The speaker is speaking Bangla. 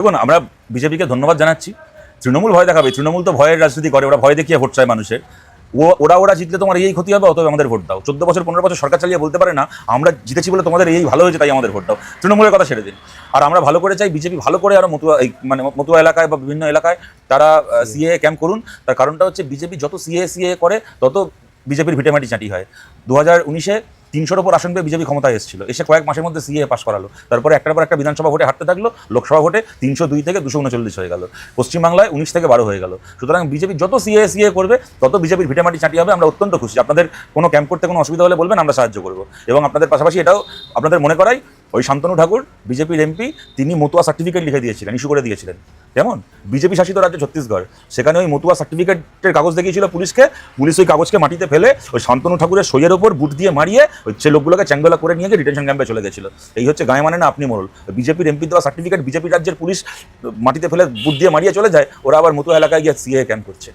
দেখুন, আমরা বিজেপিকে ধন্যবাদ জানাচ্ছি। তৃণমূল ভয় দেখাবে, তৃণমূল তো ভয়ের রাজনীতি করে, ওরা ভয় দেখিয়ে ভোট চায় মানুষের। ও, ওরা ওরা জিতলে তোমার এই ক্ষতি হবে, অতএব আমাদের ভোট দাও। চোদ্দ বছর, পনেরো বছর সরকার চালিয়ে বলতে পারে না, আমরা জিতেছি বলে তোমাদের এই ভালো হয়েছে, তাই আমাদের ভোট দাও। তৃণমূলের কথা ছেড়ে দিন। আর আমরা ভালো করে চাই, বিজেপি ভালো করে আরও মতুয়া মানে মতুয়া এলাকায় বা বিভিন্ন এলাকায় তারা সিএ ক্যাম্প করুন। তার কারণটা হচ্ছে, বিজেপি যত সিএ সিএ করে, তত বিজেপির ভিটেমাটি চাটি হয়। দু হাজার উনিশে তিনশোর ওপর আসন পেয়ে বিজেপি ক্ষমতায় এসেছিল। এসে কয়েক মাসের মধ্যে সিএ পাশ করালো। তারপরে একটার পর একটা বিধানসভা ভোটে হাঁটতে থাকল, লোকসভা ভোটে তিনশো দুই থেকে দুশো উনচল্লিশ হয়ে গেল। পশ্চিমবাংলায় উনিশ থেকে বারো হয়ে গেল। সুতরাং বিজেপি যত সিএ সিএ করবে, তত বিজেপির ভিটামাটি চাটি হবে। আমরা অত্যন্ত খুশি। আপনাদের কোনো ক্যাম্প করতে কোনো অসুবিধা হলে বলবেন, আমরা সাহায্য করব। এবং আপনাদের পাশাপাশি এটাও আপনাদের মনে করাই ওই শান্তনু ঠাকুর, বিজেপির এমপি, তিনি মতুয়া সার্টিফিকেট লিখে দিয়েছিলেন ইস্যু করে দিয়েছিলেন। যেমন বিজেপি শাসিত রাজ্য ছত্তিশগড়। সেখানে ওই মতুয়া সার্টিফিকেটের কাগজ দেখিয়েছিল পুলিশকে, পুলিশ ওই কাগজকে মাটিতে ফেলে ওই শান্তনু ঠাকুরের সইয়ের ওপর বুট দিয়ে মারিয়ে ওই সে লোকগুলোকে চ্যাংবেলা করে নিয়ে গিয়ে ডিটেনশন ক্যাম্পে চলে গেছিল। এই হচ্ছে গায়ে মানে না আপনি মোড়ল বিজেপির এমপি দেওয়া সার্টিফিকেট বিজেপি রাজ্যের পুলিশ মাটিতে ফেলে বুট দিয়ে মারিয়ে চলে যায়, ওরা আবার মতুয়া এলাকায় গিয়ে সিএ ক্যাম্প করছে।